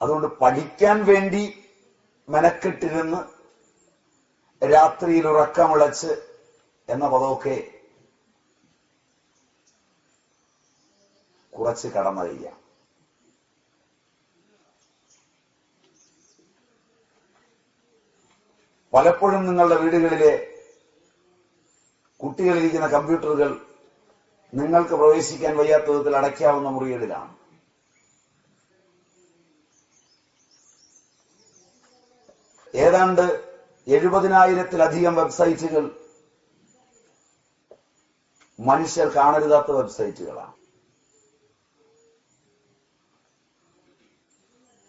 അതുകൊണ്ട് പഠിക്കാൻ വേണ്ടി മെനക്കെട്ടിരുന്ന് രാത്രിയിൽ ഉറക്കമിളച്ച് എന്ന പദമൊക്കെ കുറച്ച് കടന്നു പലപ്പോഴും നിങ്ങളുടെ വീടുകളിലെ കുട്ടികളിരിക്കുന്ന കമ്പ്യൂട്ടറുകൾ നിങ്ങൾക്ക് പ്രവേശിക്കാൻ വയ്യാത്ത വിധത്തിൽ അടയ്ക്കാവുന്ന മുറികളിലാണ്. ഏതാണ്ട് എഴുപതിനായിരത്തിലധികം വെബ്സൈറ്റുകൾ മനുഷ്യർ കാണരുതാത്ത വെബ്സൈറ്റുകളാണ്.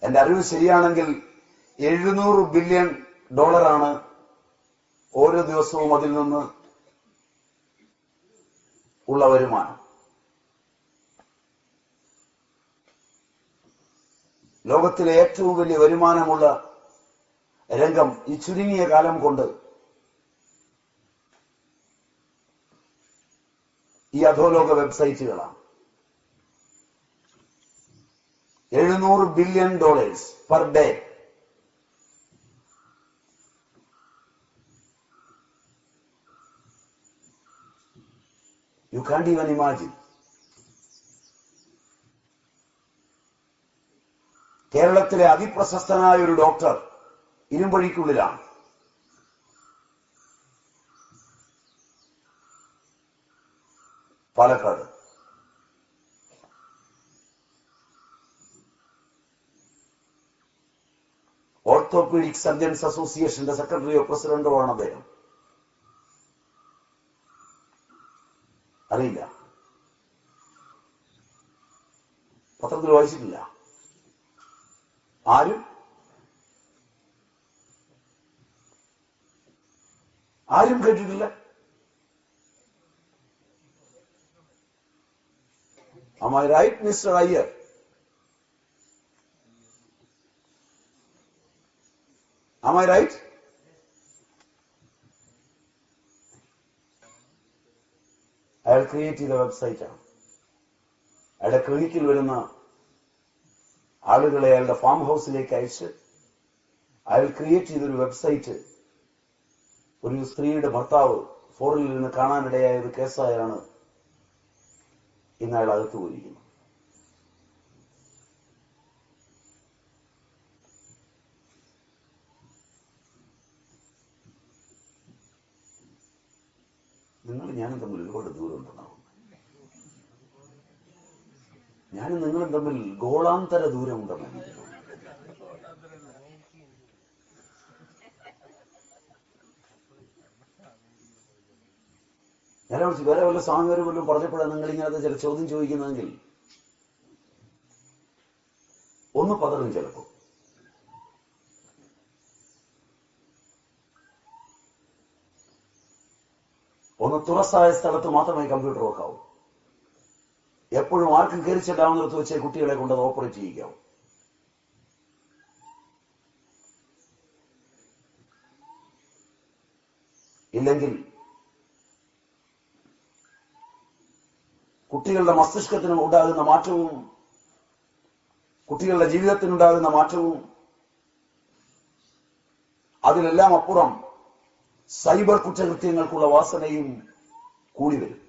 എന്റെ അറിവ് ശരിയാണെങ്കിൽ എഴുന്നൂറ് ബില്യൺ ഡോളറാണ് ഓരോ ദിവസവും അതിൽ നിന്ന് ഉള്ള വരുമാനം. ലോകത്തിലെ ഏറ്റവും വലിയ വരുമാനമുള്ള രംഗം ഈ ചുരുങ്ങിയ കാലം കൊണ്ട് ഈ അധോലോക വെബ്സൈറ്റുകളാണ്. എഴുന്നൂറ് billion dollars per day. You can't even imagine കേരളത്തിലെ അതിപ്രശസ്തനായ ഒരു ഡോക്ടർ ഇരുമ്പഴിക്കുള്ളിലാണ് പാലക്കാട്. ഓർത്തോപീഡിക് സർജൻസ് അസോസിയേഷന്റെ സെക്രട്ടറിയോ പ്രസിഡന്റോ ആണ് അദ്ദേഹം. അറിയില്ല. പത്രത്തിൽ വായിച്ചിട്ടില്ല. ആരും? ആരും കേട്ടിട്ടില്ല Am I right, Mr. Iyer? Am? അയാൾ ക്രിയേറ്റ് ചെയ്ത വെബ്സൈറ്റാണ് അയാളുടെ ക്ലിനിക്കിൽ വരുന്ന ആളുകളെ അയാളുടെ ഫാം ഹൗസിലേക്ക് അയച്ച് അയാൾ ക്രിയേറ്റ് ചെയ്തൊരു വെബ്സൈറ്റ് ഒരു സ്ത്രീയുടെ ഭർത്താവ് ഫോറിൽ നിന്ന് കാണാനിടയായ ഒരു കേസായാണ് ഇന്ന് അയാൾ അകത്ത് പോയിരിക്കുന്നത്. നിങ്ങൾ ഞാനും തമ്മിൽ ഒരുപാട് ദൂരമുണ്ടെന്നാവും ഞാനും നിങ്ങളും തമ്മിൽ ഗോളാന്തര ദൂരമുണ്ടെന്ന് നേരെ വിളിച്ച് വേറെ വല്ല സ്വാമിമാരും വല്ലതും പറഞ്ഞപ്പോഴാണ് നിങ്ങൾ ഇങ്ങനത്തെ ചില ചോദ്യം ചോദിക്കുന്നതെങ്കിൽ ഒന്ന് പതറും ചിലപ്പോ ഒന്ന് തുറസായ സ്ഥലത്ത് മാത്രമേ കമ്പ്യൂട്ടർ വെക്കാവൂ. എപ്പോഴും ആർക്കും കയറിച്ചിട്ടാവുന്നിടത്ത് വെച്ച് കുട്ടികളെ കൊണ്ട് അത് ഓപ്പറേറ്റ് ചെയ്യിക്കാവൂ. കുട്ടികളുടെ മസ്തിഷ്കത്തിന് ഉണ്ടാകുന്ന മാറ്റവും കുട്ടികളുടെ ജീവിതത്തിനുണ്ടാകുന്ന മാറ്റവും അതിലെല്ലാം അപ്പുറം സൈബർ കുറ്റകൃത്യങ്ങൾക്കുള്ള വാസനയും കൂടി വരും.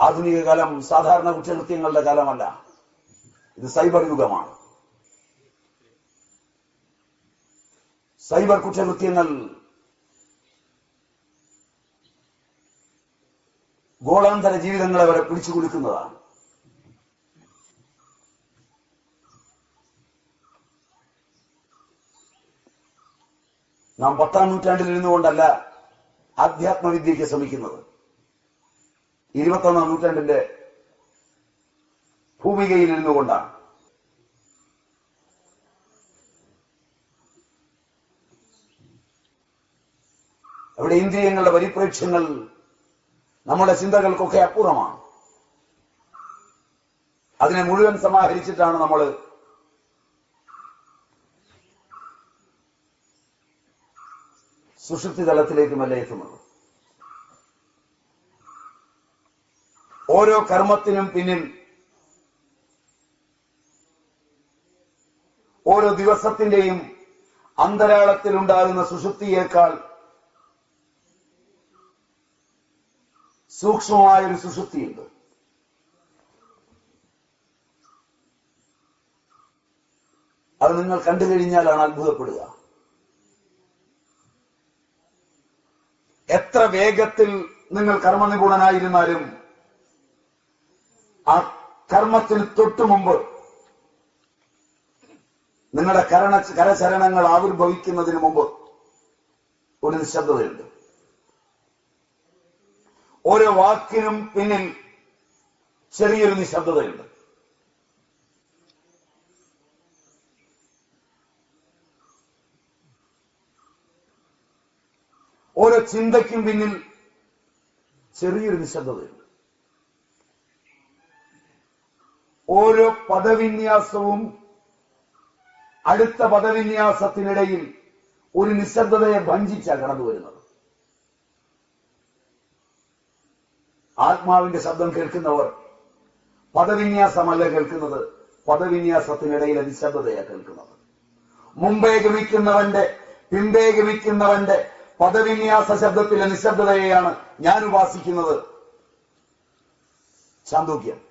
ആധുനിക കാലം സാധാരണ കുറ്റകൃത്യങ്ങളുടെ കാലമല്ല. ഇത് സൈബർ യുഗമാണ്. സൈബർ കുറ്റകൃത്യങ്ങൾ ഗോളാന്തര ജീവിതങ്ങളെ വരെ പിടിച്ചു കൊടുക്കുന്നതാണ് നാം പത്താം നൂറ്റാണ്ടിൽ ഇരുന്നുകൊണ്ടല്ല ആധ്യാത്മവിദ്യയ്ക്ക് ശ്രമിക്കുന്നത്. ഇരുപത്തൊന്നാം നൂറ്റാണ്ടിന്റെ ഭൂമികയിൽ ഇരുന്നുകൊണ്ടാണ്. അവിടെ ഇന്ദ്രിയങ്ങളുടെ പരിപ്രേക്ഷ്യങ്ങൾ നമ്മുടെ ചിന്തകൾക്കൊക്കെ അപ്പുറമാണ് അതിനെ മുഴുവൻ സമാഹരിച്ചിട്ടാണ് നമ്മൾ സുഷുപ്തി തലത്തിലേക്ക് മെല്ലെ എത്തുന്നത്. ഓരോ കർമ്മത്തിനും പിന്നിൽ ഓരോ ദിവസത്തിന്റെയും അന്തരാളത്തിലുണ്ടാകുന്ന സുഷുപ്തിയേക്കാൾ സൂക്ഷ്മമായൊരു സുഷുപ്തിയുണ്ട്. അത് നിങ്ങൾ കണ്ടു കഴിഞ്ഞാലാണ് അത്ഭുതപ്പെടുക. എത്ര വേഗത്തിൽ നിങ്ങൾ കർമ്മനിപുണനായിരുന്നാലും ആ കർമ്മത്തിന് തൊട്ടു മുമ്പ് നിങ്ങളുടെ കരണ കരചരണങ്ങൾ ആവിർഭവിക്കുന്നതിന് മുമ്പ് ഒരു നിശബ്ദതയുണ്ട്. ഓരോ വാക്കിനും പിന്നിൽ ചെറിയൊരു നിശബ്ദതയുണ്ട്. ഓരോ ചിന്തയ്ക്കും പിന്നിൽ ചെറിയൊരു നിശബ്ദതയുണ്ട്. ഓരോ പദവിന്യാസവും അടുത്ത പദവിന്യാസത്തിനിടയിൽ ഒരു നിശബ്ദതയെ ഭഞ്ചിച്ചാണ് കടന്നു വരുന്നത് ആത്മാവിന്റെ ശബ്ദം കേൾക്കുന്നവർ പദവിന്യാസമല്ല കേൾക്കുന്നത് പദവിന്യാസത്തിനിടയിൽ അതിശബ്ദതയാ കേൾക്കുന്നത്. മുമ്പേ ഗമിക്കുന്നവന്റെ പിമ്പേ ഗമിക്കുന്നവന്റെ പദവിന്യാസ ശബ്ദത്തിലെ നിശബ്ദതയെയാണ് ഞാൻ ഉപാസിക്കുന്നത്. ചാന്തോക്യം.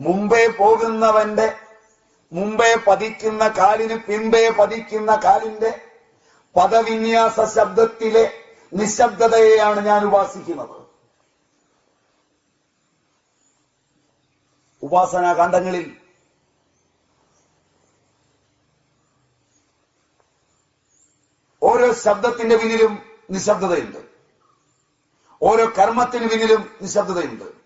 മുമ്പേ പോകുന്നവന്റെ മുമ്പേ പതിക്കുന്ന കാലിന് പിമ്പേ പതിക്കുന്ന കാലിന്റെ പദവിന്യാസ ശബ്ദത്തിലെ നിശബ്ദതയെയാണ് ഞാൻ ഉപാസിക്കുന്നത്. ഉപാസനാ കാണ്ഡങ്ങളിൽ ഓരോ ശബ്ദത്തിന്റെ പിന്നിലും നിശബ്ദതയുണ്ട്. ഓരോ കർമ്മത്തിന് പിന്നിലും നിശബ്ദതയുണ്ട്.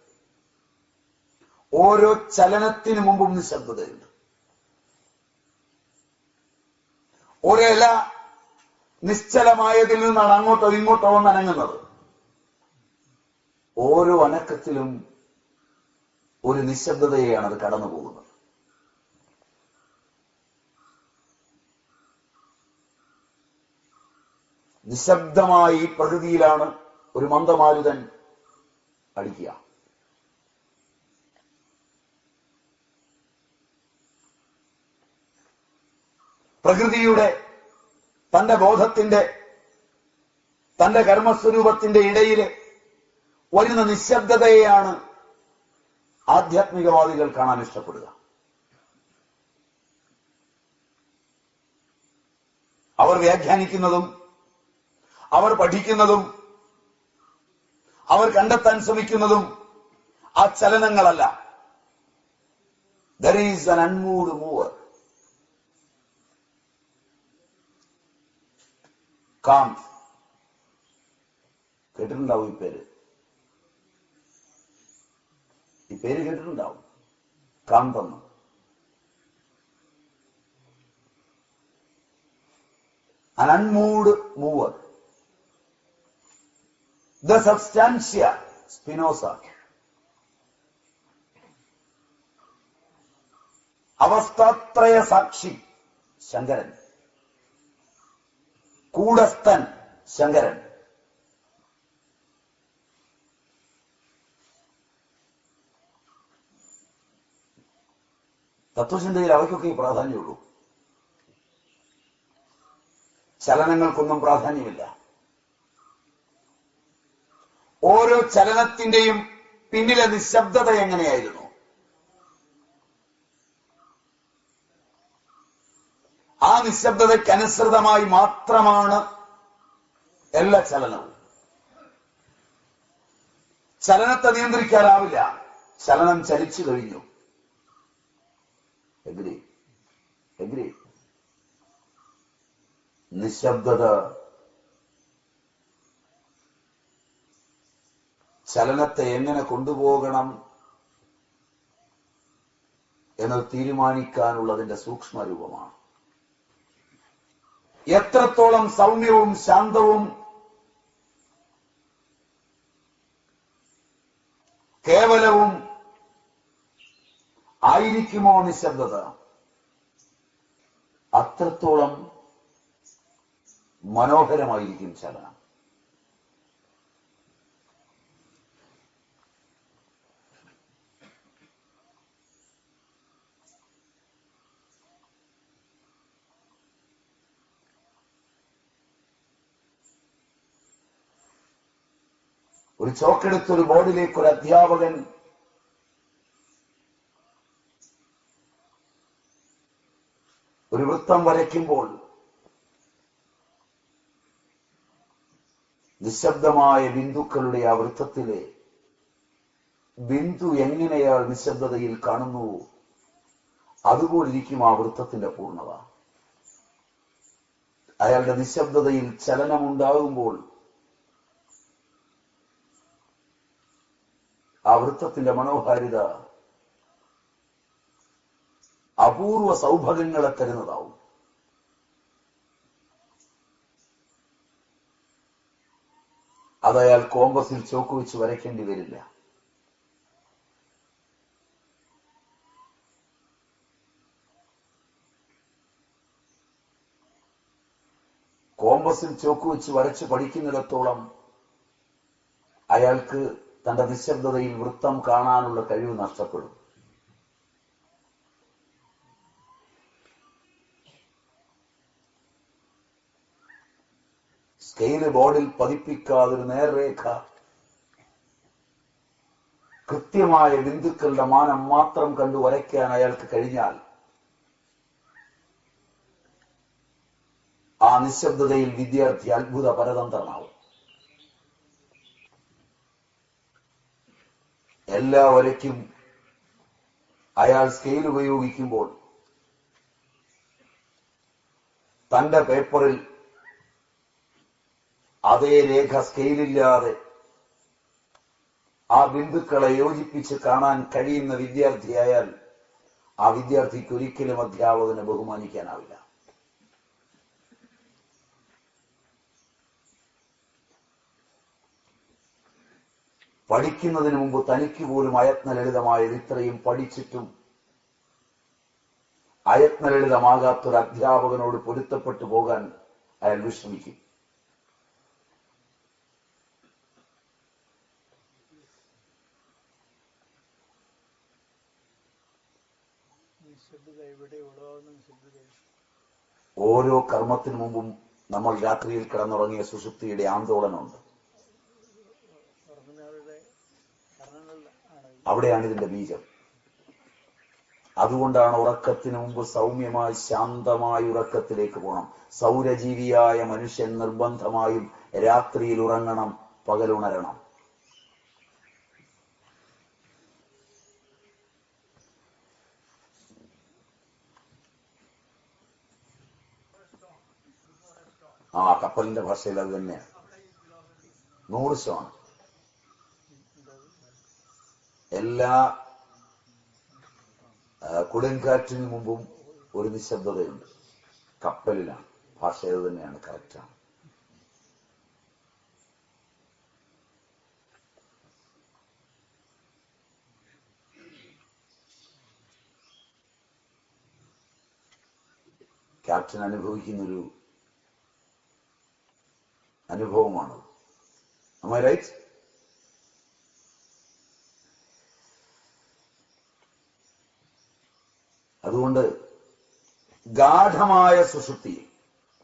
ഓരോ ചലനത്തിന് മുമ്പും നിശബ്ദതയുണ്ട് ഓരോ ഇല നിശ്ചലമായതിൽ നിന്നാണ് അങ്ങോട്ടോ ഇങ്ങോട്ടോ ഒന്ന് അനങ്ങുന്നത്. ഓരോ അനക്കത്തിലും ഒരു നിശബ്ദതയെയാണ് അത് കടന്നു പോകുന്നത്. നിശബ്ദമായി പ്രകൃതിയിലാണ് ഒരു മന്ദമാരുതൻ അടിക്കുക. പ്രകൃതിയുടെ തന്റെ ബോധത്തിന്റെ തന്റെ കർമ്മസ്വരൂപത്തിന്റെ ഇടയിൽ വരുന്ന നിശബ്ദതയെയാണ് ആധ്യാത്മികവാദികൾ കാണാൻ ഇഷ്ടപ്പെടുക. അവർ വ്യാഖ്യാനിക്കുന്നതും അവർ പഠിക്കുന്നതും അവർ കണ്ടെത്താൻ ശ്രമിക്കുന്നതും ആ ചലനങ്ങളല്ല. ദർ ഈസ് അൻ അൺമൂഡ് മൂവർ காம். கெட்டிருந்தாவும் இப்பேரு இப்பேரு கெட்டிருந்தாவும் காம்பம் அனன்மூடு மூவர். த சப்ஸ்டான்சியா ஸ்பினோசா அவஸ்தாத்ரய சாட்சி சங்கரன். കൂടസ്ഥൻ ശങ്കരൻ. തത്വചിന്തയിൽ അവയ്ക്കൊക്കെ പ്രാധാന്യമുള്ളൂ. ചലനങ്ങൾക്കൊന്നും പ്രാധാന്യമില്ല. ഓരോ ചലനത്തിന്റെയും പിന്നിലെ നിശബ്ദത എങ്ങനെയായിരുന്നു ആ നിശബ്ദതയ്ക്കനുസൃതമായി മാത്രമാണ് എല്ലാ ചലനവും. ചലനത്തെ നിയന്ത്രിക്കാനാവില്ല. ചലനം ചലിച്ചു കഴിഞ്ഞു. എഗ്രി എഗ്രി നിശബ്ദത. ചലനത്തെ എങ്ങനെ കൊണ്ടുപോകണം എന്നത് തീരുമാനിക്കാനുള്ളതിന്റെ സൂക്ഷ്മരൂപമാണ്. എത്രത്തോളം സൗമ്യവും ശാന്തവും കേവലവും ആയിരിക്കുമോ നിശബ്ദത? അത്രത്തോളം മനോഹരമായിരിക്കും ചലനം. ഒരു ചോക്കെടുത്ത് ഒരു ബോർഡിലേക്ക് ഒരു അധ്യാപകൻ ഒരു വൃത്തം വരയ്ക്കുമ്പോൾ നിശബ്ദമായ ബിന്ദുക്കളുടെ ആ വൃത്തത്തിലെ ബിന്ദു എങ്ങനെയാൾ നിശബ്ദതയിൽ കാണുന്നു? അതുപോലിരിക്കും ആ വൃത്തത്തിന്റെ പൂർണത. അയാളുടെ നിശബ്ദതയിൽ ചലനമുണ്ടാകുമ്പോൾ ആ വൃത്തത്തിന്റെ മനോഹാരിത അപൂർവ സൗഭാഗ്യങ്ങളെ തരുന്നതാവും. അതയാൾ കോമ്പസിൽ ചോക്ക് വെച്ച് വരയ്ക്കേണ്ടി വരില്ല. കോമ്പസിൽ ചോക്ക് വെച്ച് വരച്ച് പഠിക്കുന്നിടത്തോളം അയാൾക്ക് തന്റെ നിശബ്ദതയിൽ വൃത്തം കാണാനുള്ള കഴിവ് നഷ്ടപ്പെടും. സ്കെയിൽ ബോർഡിൽ പതിപ്പിക്കാതൊരു നേർരേഖ. കൃത്യമായ ബിന്ദുക്കളുടെ മാനം മാത്രം കണ്ടു വരയ്ക്കാൻ അയാൾക്ക് കഴിഞ്ഞാൽ ആ നിശബ്ദതയിൽ വിദ്യാർത്ഥി അത്ഭുത പരതന്ത്രനാവും. എല്ലാ വരയ്ക്കും അയാൾ സ്കെയിൽ ഉപയോഗിക്കുമ്പോൾ തന്റെ പേപ്പറിൽ അതേ രേഖ സ്കെയിലില്ലാതെ ആ ബിന്ദുക്കളെ യോജിപ്പിച്ച് കാണാൻ കഴിയുന്ന വിദ്യാർത്ഥിയായാൽ ആ വിദ്യാർത്ഥിക്ക് ഒരിക്കലും അധ്യാപകനെ ബഹുമാനിക്കാനാവില്ല. പഠിക്കുന്നതിന് മുമ്പ് തനിക്ക് പോലും അയത്നലളിതമായത് ഇത്രയും പഠിച്ചിട്ടും അയത്നലളിതമാകാത്തൊരു അധ്യാപകനോട് പൊരുത്തപ്പെട്ടു പോകാൻ അയാൾ വിശ്രമിക്കും. ഓരോ കർമ്മത്തിനു മുമ്പും നമ്മൾ രാത്രിയിൽ കിടന്നുറങ്ങിയ സുഷുപ്തിയുടെ ആന്തോളനമുണ്ട് ഉറങ്ങുന്നവരുടെ കർണങ്ങളിൽ ആണ് ഈ അവിടെയാണ് ഇതിന്റെ ബീജം. അതുകൊണ്ടാണ് ഉറക്കത്തിന് മുമ്പ് സൗമ്യമായി ശാന്തമായി ഉറക്കത്തിലേക്ക് പോകണം സൗരജീവിയായ മനുഷ്യൻ നിർബന്ധമായും രാത്രിയിൽ ഉറങ്ങണം പകലുണരണം. ആ കപ്പലിന്റെ ഭാഷയിൽ അത് തന്നെയാണ്. നൂറ് ശതമാനം. എല്ലാ ആ, കൊടുങ്കാറ്റിന് മുമ്പും ഒരു നിശബ്ദതയുണ്ട്. കപ്പലിലാണ്. ഭാഷ അത് തന്നെയാണ്? കറക്റ്റാണ് ക്യാപ്റ്റൻ അനുഭവിക്കുന്നൊരു അനുഭവമാണ് റൈറ്റ് അതുകൊണ്ട് ഗാഠമായ സുഷുപ്തി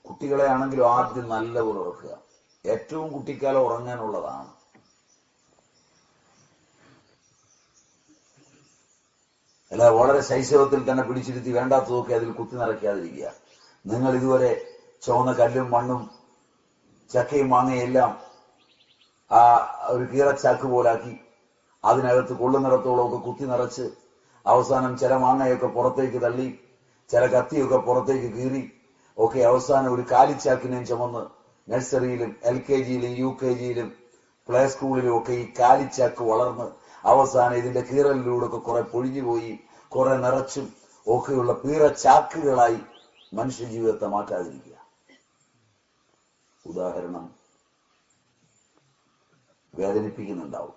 കുട്ടികളെ ആണെങ്കിലും ആദ്യം നല്ലപോലെ ഉറക്കുക. ഏറ്റവും കുട്ടിക്കാലം ഉറങ്ങാനുള്ളതാണ്. അല്ല വളരെ ശൈശവത്തിൽ തന്നെ പിടിച്ചിരുത്തി വേണ്ടാത്തതൊക്കെ അതിൽ കുത്തി നിറയ്ക്കാതിരിക്കുക. നിങ്ങൾ ഇതുവരെ ചുവന്ന കല്ലും മണ്ണും ചക്കയും മാങ്ങയും എല്ലാം ആ ഒരു കീറച്ചാക്ക് പോലാക്കി അതിനകത്ത് കൊള്ളുന്നിടത്തോളം ഒക്കെ കുത്തി നിറച്ച് അവസാനം ചില മാങ്ങയൊക്കെ പുറത്തേക്ക് തള്ളി ചില കത്തിയൊക്കെ പുറത്തേക്ക് കീറി ഒക്കെ അവസാനം ഒരു കാലിച്ചാക്കിനെയും ചുമന്ന് നഴ്സറിയിലും എൽ കെ ജിയിലും യു കെ ജിയിലും പ്ലേ സ്കൂളിലും ഒക്കെ ഈ കാലിച്ചാക്ക് വളർന്ന് അവസാനം ഇതിന്റെ കീറലിലൂടെ ഒക്കെ കുറെ പൊഴിഞ്ഞുപോയി കുറെ നിറച്ചും ഒക്കെയുള്ള പീറച്ചാക്കുകളായി മനുഷ്യജീവിതത്തെ മാറ്റാതിരിക്കുക. ഉദാഹരണം വേദനിപ്പിക്കുന്നുണ്ടാവും.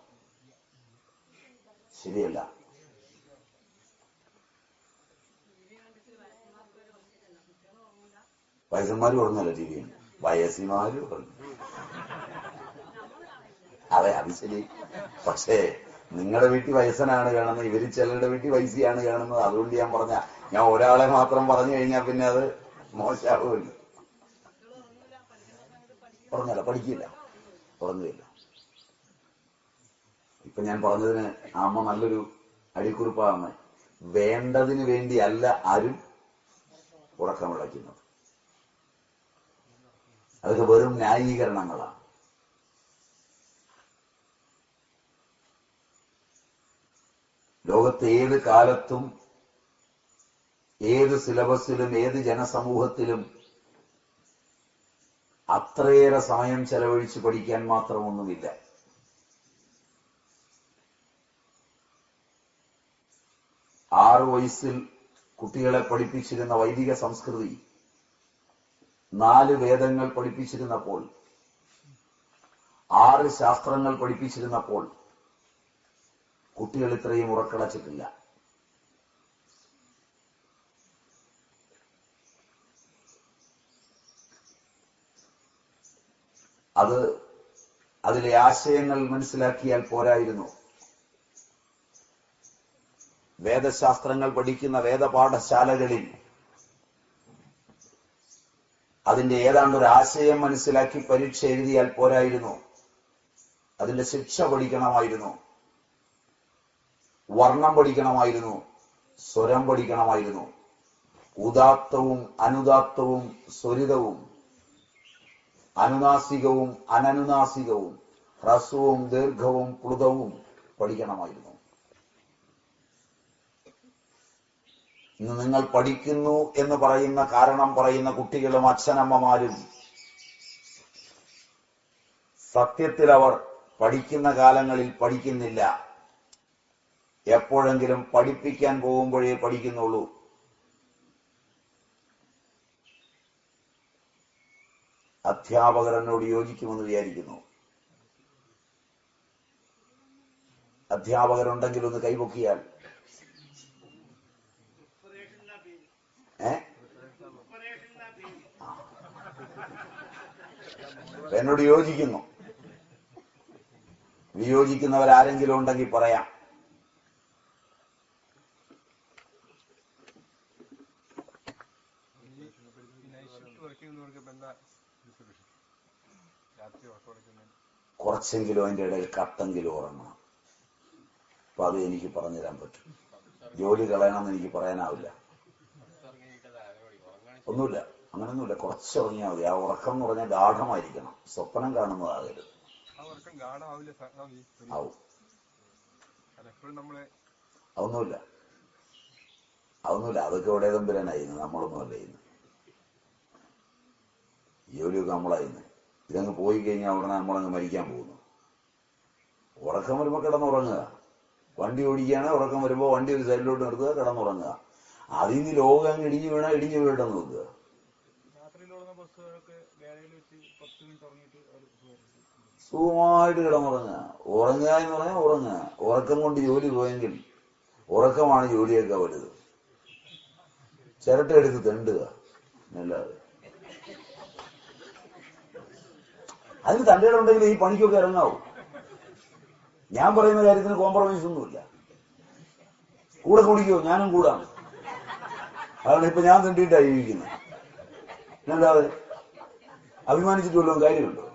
ശരിയല്ല. വയസ്സന്മാര് പറഞ്ഞല്ലോ ടി വി. വയസ്സിമാര് പറഞ്ഞു. അതെ അത് ശരി. പക്ഷേ നിങ്ങളുടെ വീട്ടിൽ വയസ്സനാണ് കാണുന്നത് ഇവർ ചിലരുടെ വീട്ടിൽ വയസ്സിയാണ് കാണുന്നത്. അതുകൊണ്ട് ഞാൻ പറഞ്ഞ ഞാൻ ഒരാളെ മാത്രം പറഞ്ഞു കഴിഞ്ഞാൽ പിന്നെ അത് മോശമാവുമല്ലോ. പറഞ്ഞല്ല പഠിക്കില്ല. പറഞ്ഞില്ല ഇപ്പൊ ഞാൻ പറഞ്ഞതിന് അമ്മ നല്ലൊരു അടിക്കുറിപ്പാണ്. വേണ്ടതിന് വേണ്ടി അല്ല ആരും ഉറക്കം വിളയ്ക്കുന്നത്. അതൊക്കെ വെറും ന്യായീകരണങ്ങളാണ്. ലോകത്ത് ഏത് കാലത്തും ഏത് സിലബസിലും ഏത് ജനസമൂഹത്തിലും അത്രയേറെ സമയം ചെലവഴിച്ച് പഠിക്കാൻ മാത്രമൊന്നുമില്ല. ആറു വയസ്സിൽ കുട്ടികളെ പഠിപ്പിച്ചിരുന്ന വൈദിക സംസ്കൃതി നാല് വേദങ്ങൾ പഠിപ്പിച്ചിരുന്നപ്പോൾ ആറ് ശാസ്ത്രങ്ങൾ പഠിപ്പിച്ചിരുന്നപ്പോൾ കുട്ടികൾ ഇത്രയും ഉറക്കടച്ചിട്ടില്ല. അത് അതിലെ ആശയങ്ങൾ മനസ്സിലാക്കിയാൽ പോരായിരുന്നു. വേദശാസ്ത്രങ്ങൾ പഠിക്കുന്ന വേദപാഠശാലകളിൽ അതിന്റെ ഏതാണ്ട് ഒരു ആശയം മനസ്സിലാക്കി പരീക്ഷ എഴുതിയാൽ പോരായിരുന്നു. അതിന്റെ ശിക്ഷ പഠിക്കണമായിരുന്നു. വർണം പഠിക്കണമായിരുന്നു. സ്വരം പഠിക്കണമായിരുന്നു. ഉദാത്തവും അനുദാത്തവും സ്വരിതവും അനുനാസികവും അനനുനാസികവും ഹ്രസ്വവും ദീർഘവും പ്ലുതവും പഠിക്കണമായിരുന്നു. ഇന്ന് നിങ്ങൾ പഠിക്കുന്നു എന്ന് പറയുന്ന കാരണം പറയുന്ന കുട്ടികളും അച്ഛനമ്മമാരും സത്യത്തിൽ അവർ പഠിക്കുന്ന കാലങ്ങളിൽ പഠിക്കുന്നില്ല. എപ്പോഴെങ്കിലും പഠിപ്പിക്കാൻ പോകുമ്പോഴേ പഠിക്കുന്നുള്ളൂ. അധ്യാപകർ എന്നോട് യോജിക്കുമെന്ന് വിചാരിക്കുന്നു. അധ്യാപകരുണ്ടെങ്കിൽ ഒന്ന് കൈപൊക്കിയാൽ ഏ അപ്പൊ എന്നോട് യോജിക്കുന്നു. വിയോജിക്കുന്നവരാരെങ്കിലും ഉണ്ടെങ്കിൽ പറയാം. കുറച്ചെങ്കിലും അതിന്റെ ഇടയിൽ കത്തെങ്കിലും ഉറങ്ങണം. അപ്പൊ അത് എനിക്ക് പറഞ്ഞു തരാൻ പറ്റും. ജോലി കളയണമെന്ന് എനിക്ക് പറയാനാവില്ല. ഒന്നുമില്ല. അങ്ങനൊന്നുമില്ല. കുറച്ച് ഉറങ്ങിയാൽ മതി. ആ ഉറക്കം എന്ന് പറഞ്ഞാൽ ഗാഠമായിരിക്കണം. സ്വപ്നം കാണുന്നതാകരുത്. ആവും അതൊന്നുമില്ല. അതൊന്നുമില്ല. അതൊക്കെ ഇവിടെ തമ്പുരാനായിരുന്നു നമ്മളൊന്നും അല്ല ഇന്ന്. ജോലിയൊക്കെ നമ്മളായിരുന്നു. ഇതങ്ങ് പോയി കഴിഞ്ഞാൽ ഉടനെ നമ്മളങ്ങ് മരിക്കാൻ പോകുന്നു. ഉറക്കം വരുമ്പോൾ കിടന്നുറങ്ങുക. വണ്ടി ഓടിക്കുകയാണ് ഉറക്കം വരുമ്പോൾ വണ്ടി ഒരു സൈഡിലോട്ട് നിർത്തുക കിടന്നുറങ്ങുക. അതിൽ നിന്ന് ലോകം അങ്ങ് ഇടിഞ്ഞു വീണാൽ ഇടിഞ്ഞു വീഴട്ടെ നോക്കുക രാത്രിയിലോടുന്ന ബസ്സുകളൊക്കെ വേളയിൽ വെച്ച് പത്ത് മിനിറ്റ് ഉറങ്ങിയിട്ട് അവർ സുഖമായിട്ട് കിടന്നുറങ്ങുക. ഉറങ്ങുക എന്ന് പറഞ്ഞാൽ ഉറങ്ങുക. ഉറക്കം കൊണ്ട് ജോലി പോയെങ്കിൽ ഉറക്കമാണ് ജോലിയൊക്കെ വലുത് ചിരട്ട എടുത്ത് തെണ്ടുക. അല്ലാതെ അതിന് തണ്ടുകളുണ്ടെങ്കിൽ ഈ പണിക്കൊക്കെ ഇറങ്ങാവൂ. ഞാൻ പറയുന്ന കാര്യത്തിന് കോംപ്രമൈസ് ഒന്നുമില്ല. കൂടെ കുടിക്കോ ഞാനും കൂടാണ്. അതാണ് ഇപ്പൊ ഞാൻ തെണ്ടിയിട്ടാണ് ജീവിക്കുന്നത് അല്ലാതെ അഭിമാനിച്ചിട്ട് വല്ലതും കാര്യമുണ്ടോ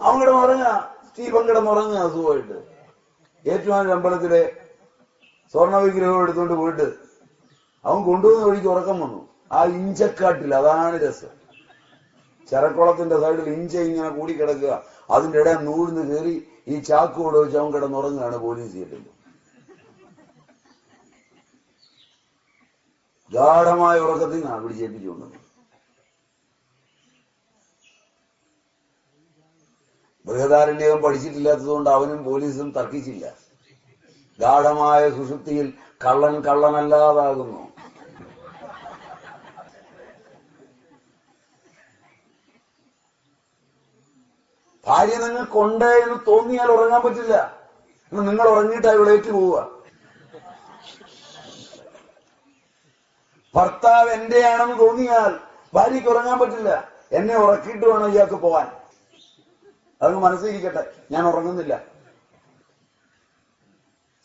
അവൻ കിടന്നുറങ്ങുക സ്റ്റീഫൻ കിടന്നുറങ്ങുക സുഖമായിട്ട്. ഏറ്റുമാനൂർ അമ്പലത്തിലെ സ്വർണ വിഗ്രഹം എടുത്തുകൊണ്ട് പോയിട്ട് അവൻ കൊണ്ടുവന്ന വഴിക്ക് ഉറക്കം വന്നു. ആ ഇഞ്ചക്കാട്ടിൽ അതാണ് രസം. ചരക്കുളത്തിന്റെ സൈഡിൽ ഇഞ്ച ഇങ്ങനെ കൂടി കിടക്കുക അതിന്റെ ഇടയിൽ നൂഴ്ന്ന് കയറി ഈ ചാക്കോട് വെച്ച് അവൻ കിടന്നുറങ്ങുകയാണ് പോലീസ് ചെയ്തിട്ട് ഗാഠമായ ഉറക്കത്തിൽ നിന്നാണ് പിടിച്ചേൽപ്പിച്ചുകൊണ്ടത് ബൃഹദാരണ്യകം പഠിച്ചിട്ടില്ലാത്തതുകൊണ്ട് അവനും പോലീസും തർക്കിച്ചില്ല. ഗാഠമായ സുഷുപ്തിയിൽ കള്ളൻ കള്ളനല്ലാതാകുന്നു. ഭാര്യ കൊണ്ടേ എന്ന് തോന്നിയാൽ ഉറങ്ങാൻ പറ്റില്ല. നിങ്ങൾ ഉറങ്ങിയിട്ട് അവളേറ്റ് പോവുക ഭർത്താവ് എന്റെയാണെന്ന് തോന്നിയാൽ ഭാര്യയ്ക്ക് ഉറങ്ങാൻ പറ്റില്ല. എന്നെ ഉറക്കിയിട്ട് വേണം ഇയാൾക്ക് പോവാൻ അതങ്ങ് മനസ്സിലിരിക്കട്ടെ. ഞാൻ ഉറങ്ങുന്നില്ല.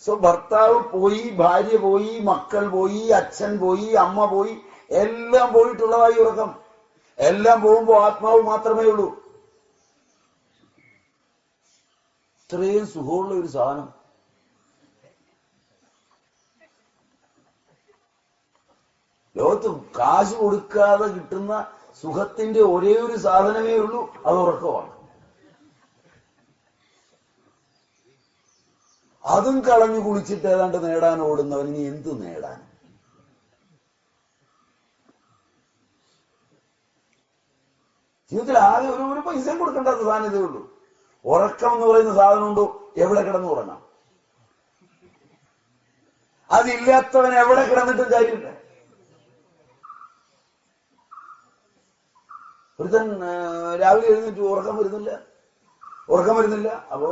സോ ഭർത്താവ് പോയി ഭാര്യ പോയി മക്കൾ പോയി അച്ഛൻ പോയി അമ്മ പോയി എല്ലാം പോയിട്ടുള്ളതായി ഉറക്കം. എല്ലാം പോകുമ്പോ ആത്മാവ് മാത്രമേ ഉള്ളൂ. ഇത്രയും സുഖമുള്ള ഒരു സാധനം. ലോകത്ത് കാശ് കൊടുക്കാതെ കിട്ടുന്ന സുഖത്തിന്റെ ഒരേ ഒരു സാധനമേ ഉള്ളൂ അത് ഉറക്കമാണ്. അതും കളഞ്ഞു കുളിച്ചിട്ട് ഏതാണ്ട് നേടാൻ ഓടുന്നവൻ ഇനി എന്ത് നേടാൻ? ജീവിതത്തിൽ ആകെ ഒരു ഒരു പൈസയും കൊടുക്കേണ്ടാത്ത സാധനതേ ഉള്ളൂ. ഉറക്കം എന്ന് പറയുന്ന സാധനം ഉണ്ടോ? എവിടെ കിടന്ന് ഉറങ്ങാം? അതില്ലാത്തവൻ എവിടെ കിടന്നിട്ടും കാര്യമില്ല. ഒരുത്തൻ രാവിലെ എഴുന്നേറ്റ് ഉറക്കം വരുന്നില്ല. ഉറക്കം വരുന്നില്ല. അപ്പോ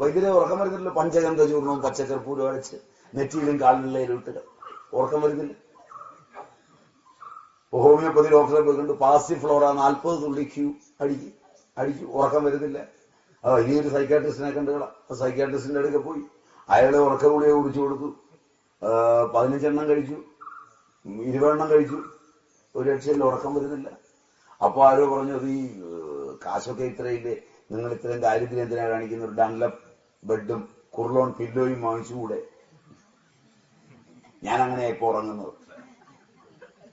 വൈദ്യുതി ഉറക്കം വരുന്നില്ല. പഞ്ചഗന്ധ ചൂർണവും പച്ചക്കർപ്പൂരും അടച്ച് നെറ്റിയിലും കാലിലുള്ള ഇട്ട് ഉറക്കം വരുന്നില്ല. ഹോമിയോപ്പതി ഡോക്ടറെ പോയി കണ്ട് പാസിഫ്ലോറ നാൽപ്പത് തുള്ളി ക്യൂ അടിക്കും. അടിക്കും. ഉറക്കം വരുന്നില്ല. ആ ഇനി ഒരു സൈക്കാട്രിസ്റ്റിനെ കണ്ടുകളാം സൈക്കാട്രിസ്റ്റിന്റെ അടുക്ക പോയി. അയാളെ ഉറക്ക ഗുളിയെ കുടിച്ചു കൊടുത്തു. പതിനഞ്ചെണ്ണം കഴിച്ചു. ഇരുപതെണ്ണം കഴിച്ചു. ഒരു രക്ഷയിൽ ഉറക്കം വരുന്നില്ല. അപ്പൊ ആരോ പറഞ്ഞു ഈ കാശൊക്കെ ഇത്രയില്ലേ? നിങ്ങൾ ഇത്രയും ദാരിദ്ര്യം എന്തിനാ കാണിക്കുന്നത്? ഡൺലപ്പ് ബെഡും കുർലോൺ പില്ലോയും വാങ്ങിച്ചുകൂടെ? ഞാൻ അങ്ങനെ ഇപ്പൊ ഉറങ്ങുന്നത്.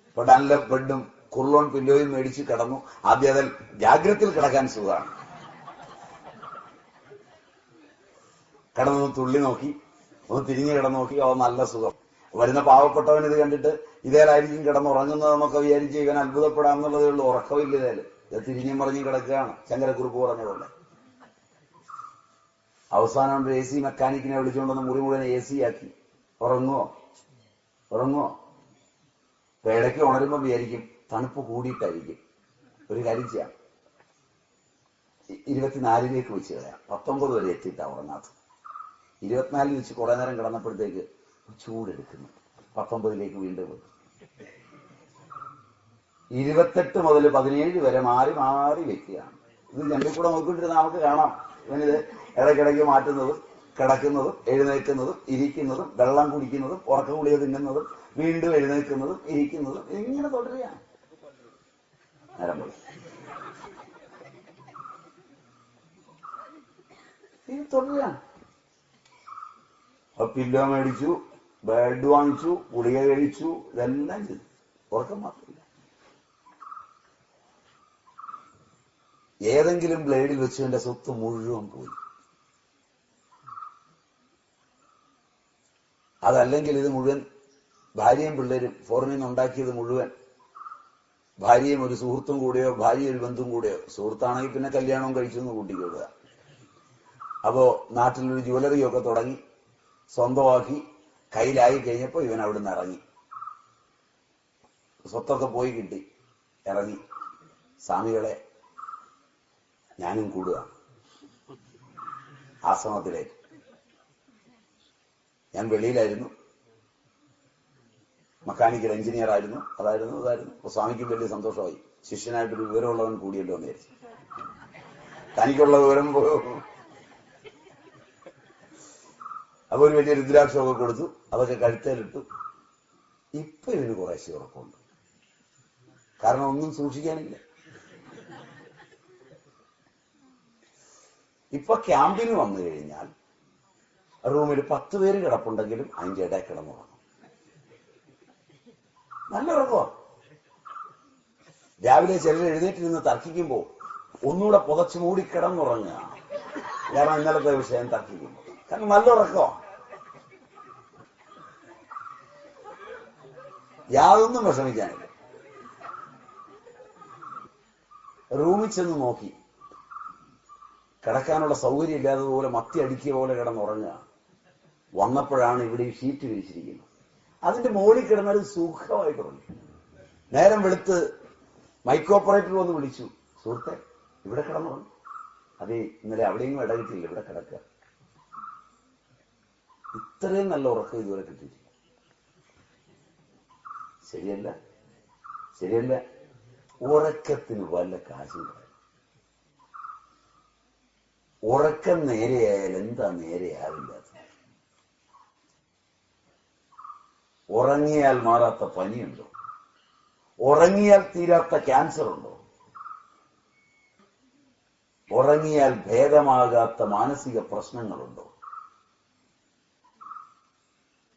ഇപ്പൊ ഡൺലപ്പ് ബെഡും കുർലോൺ പില്ലോയും മേടിച്ച് കിടന്നു. ആദ്യം അതിൽ ജാഗ്രതയിൽ കിടക്കാൻ സുഖമാണ്. കിടന്നു തുള്ളി നോക്കി. ഒന്ന് തിരിഞ്ഞു കിടന്നു നോക്കി. ഓ നല്ല സുഖം. വരുന്ന പാവപ്പെട്ടവൻ ഇത് കണ്ടിട്ട് ഇതേലായിരിക്കും കിടന്നുറങ്ങുന്നത് എന്നൊക്കെ വിചാരിച്ച് ഇവൻ അത്ഭുതപ്പെടാം എന്നുള്ളതേ ഉള്ളൂ. ഉറക്കമില്ല ഇതേൽ. ഇത് തിരിഞ്ഞും മറിഞ്ഞും കിടക്കുകയാണ്. ശങ്കരക്കുറിപ്പ് പറഞ്ഞതുകൊണ്ട്. അവസാനം എ സി മെക്കാനിക്കിനെ വിളിച്ചുകൊണ്ടൊന്ന് മുറി മുഴുവൻ എ സി ആക്കി. ഉറങ്ങുവോ? ഉറങ്ങുവോ? ഇപ്പൊ ഇടയ്ക്ക് ഉണരുമ്പോ വിചാരിക്കും തണുപ്പ് കൂടിയിട്ടായിരിക്കും. ഒരു കാര്യം ചെയ്യാം. ഇരുപത്തിനാലിലേക്ക് വെച്ച് കളയാം. പത്തൊമ്പത് വരെ എത്തിയിട്ടാ ഉറങ്ങാത്ത ഇരുപത്തിനാലിൽ വെച്ച് കുറെ നേരം കിടന്നപ്പോഴത്തേക്ക് ചൂടെടുക്കുന്നു. പത്തൊമ്പതിലേക്ക് വീണ്ടും ഇരുപത്തെട്ട് മുതൽ പതിനേഴ് വരെ മാറി മാറി വെക്കുകയാണ്. ഇത് ഞങ്ങൾ കൂടെ നോക്കിക്കൊണ്ടിരുന്ന നമുക്ക് കാണാം. ഇവനിത് ഇടയ്ക്കിടയ്ക്ക് മാറ്റുന്നതും കിടക്കുന്നതും എഴുന്നേൽക്കുന്നതും ഇരിക്കുന്നതും വെള്ളം കുടിക്കുന്നതും ഉറക്ക കുളിയെ തിന്നുന്നതും വീണ്ടും എഴുന്നേൽക്കുന്നതും ഇരിക്കുന്നതും ഇങ്ങനെ തുടരുകയാണ്. നേരം തുടരുകയാണ്. പില്ലോ മേടിച്ചു ബെഡ് വാങ്ങിച്ചു ഗുളിക കഴിച്ചു ഇതെല്ലാം ചെയ്തു. ഉറക്കം മാത്രമില്ല ഏതെങ്കിലും ബ്ലേഡിൽ വെച്ച് എന്റെ സ്വത്ത് മുഴുവൻ പോയി. അതല്ലെങ്കിൽ ഇത് മുഴുവൻ ഭാര്യയും പിള്ളേരും ഫോറിനിൽ നിന്ന് ഉണ്ടാക്കിയത് മുഴുവൻ ഭാര്യയും ഒരു സുഹൃത്തും കൂടെയോ ഭാര്യ ഒരു ബന്ധുവും കൂടെയോ. സുഹൃത്താണെങ്കിൽ പിന്നെ കല്യാണവും കഴിച്ചെന്ന് കൂട്ടിക്കൊള്ളുക. അപ്പോ നാട്ടിലൊരു ജ്വല്ലറിയൊക്കെ തുടങ്ങി സ്വന്തമാക്കി കയ്യിലായി കഴിഞ്ഞപ്പോ ഇവൻ അവിടുന്ന് ഇറങ്ങി. സ്വത്തൊക്കെ പോയി കിട്ടി ഇറങ്ങി. സ്വാമികളെ ഞാനും കൂടുക. ആശ്രമത്തിലേക്ക് ഞാൻ വെളിയിലായിരുന്നു. മെക്കാനിക്കൽ എഞ്ചിനീയർ ആയിരുന്നു. അതായിരുന്നു അതായിരുന്നു സ്വാമിക്ക് വലിയ സന്തോഷമായി. ശിഷ്യനായിട്ടൊരു വിവരമുള്ളവൻ കൂടിയല്ലോ എന്ന് വിചാരിച്ചു. തനിക്കുള്ള വിവരം അപ്പൊ ഒരു വലിയ രുദ്രാക്ഷമൊക്കെ കൊടുത്തു. അതൊക്കെ കഴുത്തേലിട്ടു. ഇപ്പൊ ഇതിന് കുറേശ്ശെ ഉറക്കമുണ്ട് കാരണം ഒന്നും സൂക്ഷിക്കാനില്ല. ഇപ്പൊ ക്യാമ്പിന് വന്നു കഴിഞ്ഞാൽ റൂമിൽ പത്ത് പേര് കിടപ്പുണ്ടെങ്കിലും ഇടയിൽ കിടന്നുറങ്ങും നല്ല ഉറക്കോ രാവിലെ ചിലർ എഴുന്നേറ്റിരുന്ന് തർക്കിക്കുമ്പോ ഒന്നുകൂടെ പുതച്ചു മൂടി കിടന്നുറങ്ങുക. കാരണം ഇന്നലത്തെ വിഷയം തർക്കിക്കുമ്പോ കാരണം നല്ല ഉറക്കോ യാതൊന്നും വിഷമിക്കാനില്ല. റൂമിൽ ചെന്ന് നോക്കി. കിടക്കാനുള്ള സൗകര്യം ഇല്ലാത്തതുപോലെ മത്തി അടിക്കിയ പോലെ കിടന്നുറങ്ങുക. വന്നപ്പോഴാണ് ഇവിടെ ഈ ഷീറ്റ് വിരിച്ചിരിക്കുന്നത് അതിന്റെ മുകളിൽ കിടന്നാൽ സുഖമായിട്ട് ഉറങ്ങി നേരം വെളുത്ത് മൈക്കോപ്പറേറ്റർ വന്ന് വിളിച്ചു. സുഹൃത്തെ ഇവിടെ കിടന്നുറങ്ങി. അതെ ഇന്നലെ അവിടെയും ഇടകിട്ടില്ല ഇവിടെ കിടക്കുക. ഇത്രയും നല്ല ഉറക്കം ഇതുവരെ കിട്ടിയിട്ടില്ല. ശരിയല്ല? ശരിയല്ല? ഉറക്കത്തിന് വല്ല കാശും ഉറക്കം നേരെയായാൽ എന്താ നേരെയാവില്ലാത്ത ഉറങ്ങിയാൽ മാറാത്ത പനിയുണ്ടോ? ഉറങ്ങിയാൽ തീരാത്ത ക്യാൻസർ ഉണ്ടോ ഉറങ്ങിയാൽ ഭേദമാകാത്ത മാനസിക പ്രശ്നങ്ങളുണ്ടോ?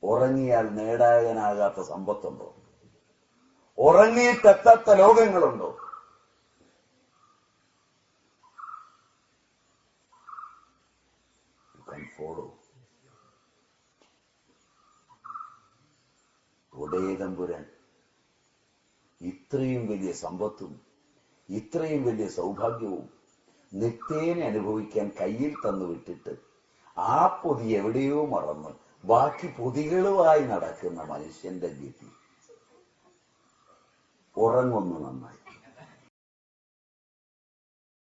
ഉറങ്ങിയാൽ നേടാനാകാത്ത സമ്പത്തുണ്ടോ? ഉറങ്ങിയിട്ടെത്താത്ത ലോകങ്ങളുണ്ടോ? ഉടയതമ്പുരാൻ ഇത്രയും വലിയ സമ്പത്തും ഇത്രയും വലിയ സൗഭാഗ്യവും നിത്യേനെ അനുഭവിക്കാൻ കയ്യിൽ തന്നു വിട്ടിട്ട് ആ പൊതി എവിടെയോ മറന്ന് ബാക്കി പൊതികളുമായി നടക്കുന്ന മനുഷ്യന്റെ ഗതി. ഉറങ്ങുന്നു നന്നായി.